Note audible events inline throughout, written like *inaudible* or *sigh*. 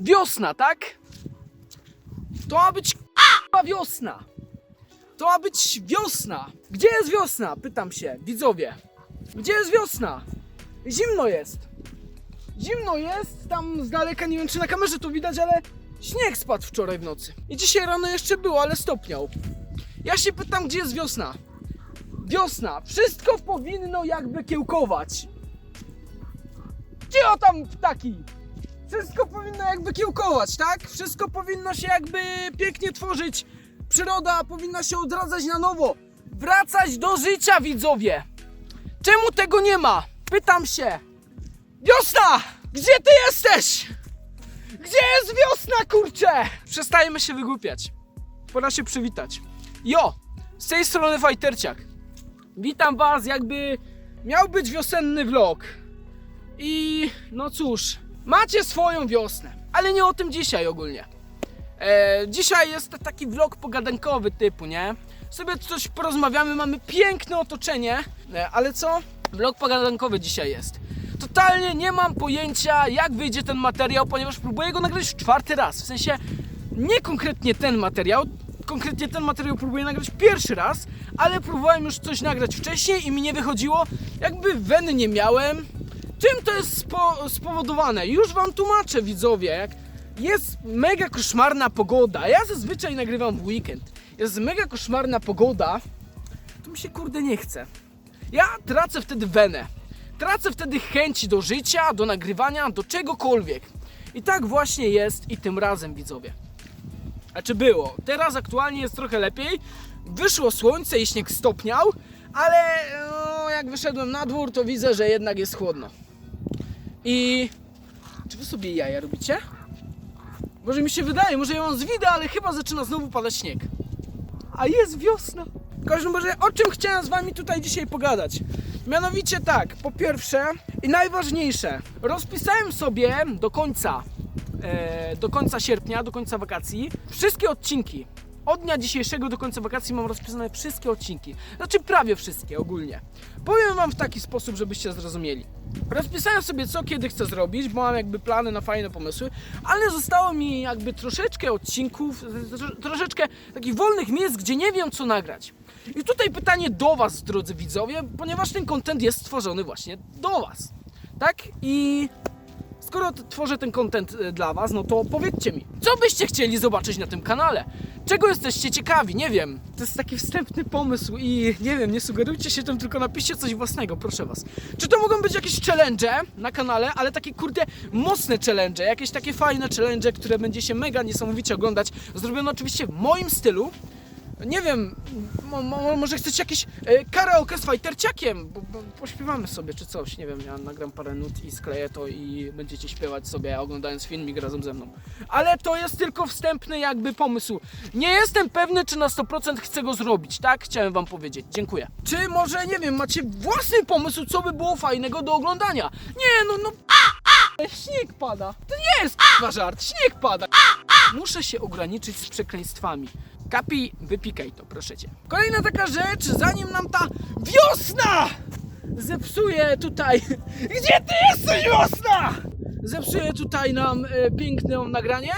wiosna, tak? To ma być k***a wiosna. To ma być wiosna. Gdzie jest wiosna? Pytam się, widzowie. Gdzie jest wiosna? Zimno jest. Zimno jest, tam z daleka, nie wiem czy na kamerze to widać, ale śnieg spadł wczoraj w nocy. I dzisiaj rano jeszcze było, ale stopniał. Ja się pytam, gdzie jest wiosna? Wiosna. Wszystko powinno jakby kiełkować. Gdzie o tam ptaki? Wszystko powinno jakby kiełkować, tak? Wszystko powinno się jakby pięknie tworzyć. Przyroda powinna się odradzać na nowo. Wracać do życia, widzowie. Czemu tego nie ma? Pytam się. Wiosna! Gdzie ty jesteś? Gdzie jest wiosna, kurczę? Przestajemy się wygłupiać. Pora się przywitać. Jo! Z tej strony Fajterciak. Witam was, jakby miał być wiosenny vlog. I no cóż, macie swoją wiosnę, ale nie o tym dzisiaj ogólnie. E, dzisiaj jest taki vlog pogadankowy typu, nie? Sobie coś porozmawiamy, mamy piękne otoczenie, e, ale co? Vlog pogadankowy dzisiaj jest. Totalnie nie mam pojęcia, jak wyjdzie ten materiał, ponieważ próbuję go nagrać czwarty raz. W sensie, nie konkretnie ten materiał, konkretnie ten materiał próbuję nagrać pierwszy raz, ale próbowałem już coś nagrać wcześniej i mi nie wychodziło. Jakby weny nie miałem. Czym to jest spo, spowodowane? Już wam tłumaczę, widzowie. Jest mega koszmarna pogoda, ja zazwyczaj nagrywam w weekend. Jest mega koszmarna pogoda, to mi się kurde nie chce. Ja tracę wtedy wenę. Tracę wtedy chęć do życia, do nagrywania, do czegokolwiek. I tak właśnie jest i tym razem, widzowie. A czy było? Teraz aktualnie jest trochę lepiej. Wyszło słońce i śnieg stopniał, ale no, jak wyszedłem na dwór, to widzę, że jednak jest chłodno. I czy wy sobie jaja robicie? Może mi się wydaje, może ja mam zwidę, ale chyba zaczyna znowu padać śnieg. A jest wiosna. W każdym razie, o czym chciałem z wami tutaj dzisiaj pogadać? Mianowicie tak, po pierwsze i najważniejsze, rozpisałem sobie do końca, e, do końca sierpnia, do końca wakacji, wszystkie odcinki. Od dnia dzisiejszego do końca wakacji mam rozpisane wszystkie odcinki. Znaczy prawie wszystkie ogólnie. Powiem wam w taki sposób, żebyście zrozumieli. Rozpisałem sobie co kiedy chcę zrobić, bo mam jakby plany na fajne pomysły, ale zostało mi jakby troszeczkę odcinków, tro- troszeczkę takich wolnych miejsc, gdzie nie wiem co nagrać. I tutaj pytanie do was, drodzy widzowie, ponieważ ten content jest stworzony właśnie do was. Tak? I skoro tworzę ten content e, dla was, no to powiedzcie mi, co byście chcieli zobaczyć na tym kanale? Czego jesteście ciekawi? Nie wiem. To jest taki wstępny pomysł i nie wiem, nie sugerujcie się tym, tylko napiszcie coś własnego, proszę was. Czy to mogą być jakieś challenge na kanale, ale takie kurde mocne challenge, jakieś takie fajne challenge, które będzie się mega niesamowicie oglądać. Zrobione oczywiście w moim stylu. Nie wiem, mo, mo, może chcecie jakieś e, karaoke z fajterciakiem, bo, bo pośpiewamy sobie czy coś, nie wiem, ja nagram parę nut i skleję to i będziecie śpiewać sobie oglądając filmik razem ze mną. Ale to jest tylko wstępny jakby pomysł. Nie jestem pewny, czy na 100% chcę go zrobić, tak? Chciałem wam powiedzieć, dziękuję. Czy może, nie wiem, macie własny pomysł, co by było fajnego do oglądania? Nie, no, no, śnieg pada. To nie jest k***a żart, śnieg pada. Muszę się ograniczyć z przekleństwami. Kapi, wypikaj to, proszę cię. Kolejna taka rzecz, zanim nam ta wiosna zepsuje tutaj. *laughs* Gdzie ty jesteś, wiosna? Zepsuje tutaj nam e, piękne nagranie.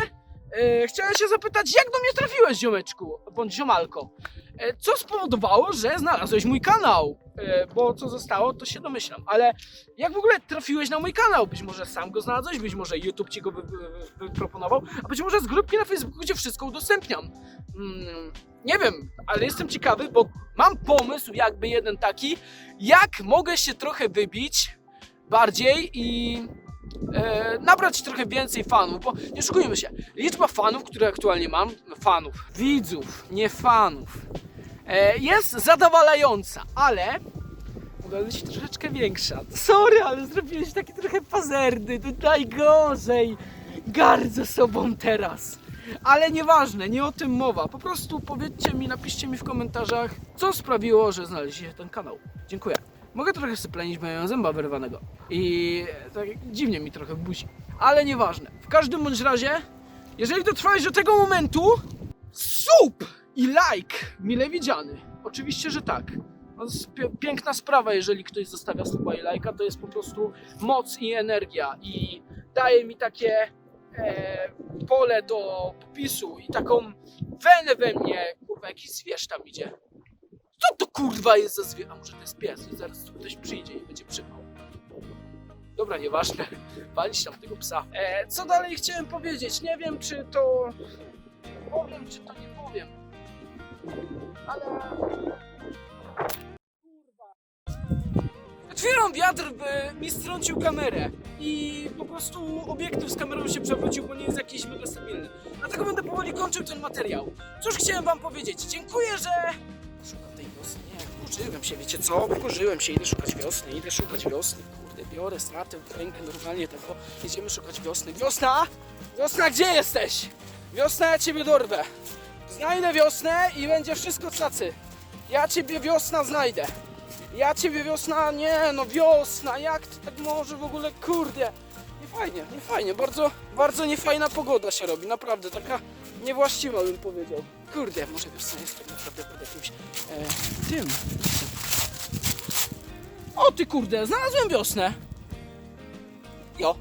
E, chciałem się zapytać, jak do mnie trafiłeś, ziomeczku, bądź ziomalko? E, co spowodowało, że znalazłeś mój kanał? E, bo co zostało, to się domyślam. Ale jak w ogóle trafiłeś na mój kanał? Być może sam go znalazłeś, być może YouTube ci go wy- wy- wyproponował, a być może z grupki na Facebooku, gdzie wszystko udostępniam. Mm, nie wiem, ale jestem ciekawy, bo mam pomysł jakby jeden taki, jak mogę się trochę wybić bardziej i e, nabrać trochę więcej fanów, bo nie szukujmy się, liczba fanów, które aktualnie mam, fanów, widzów, nie fanów, jest zadowalająca, ale mogła być troszeczkę większa. Sorry, ale zrobiłeś taki trochę pazerny, to najgorzej. Gardzę sobą teraz. Ale nieważne, nie o tym mowa. Po prostu powiedzcie mi, napiszcie mi w komentarzach, co sprawiło, że znaleźliście ten kanał. Dziękuję. Mogę trochę syplenić, bo ja zęba wyrwanego. I tak dziwnie mi trochę w buzi. Ale nieważne. W każdym bądź razie, jeżeli dotrwałeś do tego momentu, sub i like mile widziany. Oczywiście, że tak. To jest pie- piękna sprawa, jeżeli ktoś zostawia suba i lajka, to jest po prostu moc i energia i daje mi takie e, pole do popisu i taką wenę we mnie. Kurwa, jakiś zwierz tam idzie. Co to kurwa jest za zwierzę? A może to jest pies? Zaraz tu ktoś przyjdzie i będzie przypał. Dobra, nieważne. *laughs* Walić tam tego psa. E, co dalej chciałem powiedzieć? Nie wiem, czy to powiem, czy to nie powiem. Ale... Chwilą wiatr by mi strącił kamerę i po prostu obiektyw z kamerą się przewrócił, bo nie jest jakiś mega stabilny. Dlatego będę powoli kończył ten materiał. Cóż chciałem wam powiedzieć? Dziękuję, że... Szukam tej wiosny. Nie, wkurzyłem się, wiecie co? Wkurzyłem się, idę szukać wiosny, idę szukać wiosny. Kurde, biorę stratę w rękę normalnie tego. Idziemy szukać wiosny. Wiosna! Wiosna, gdzie jesteś? Wiosna, ja ciebie dorwę. Znajdę wiosnę i będzie wszystko cacy. Ja ciebie wiosna znajdę. Ja ciebie wiosna, nie no wiosna, jak to tak może w ogóle, kurde. Nie fajnie, nie fajnie, bardzo, bardzo niefajna pogoda się robi, naprawdę, taka niewłaściwa bym powiedział. Kurde, może wiosna jest tak naprawdę pod jakimś e, tym. O ty kurde, znalazłem wiosnę. Jo.